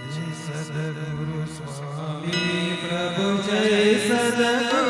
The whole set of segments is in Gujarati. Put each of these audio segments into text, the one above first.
સદગુરુ સ્વામી પ્રભુ જય સદગુરુ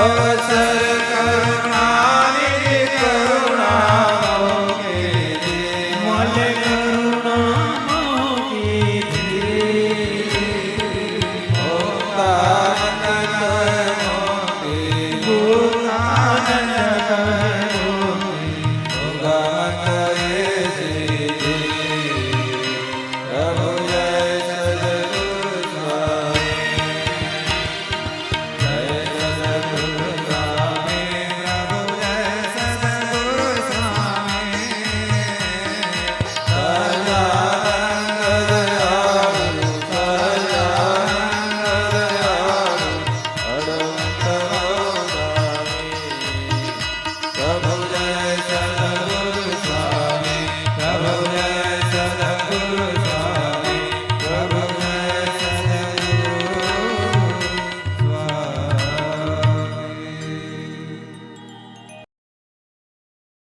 અવસર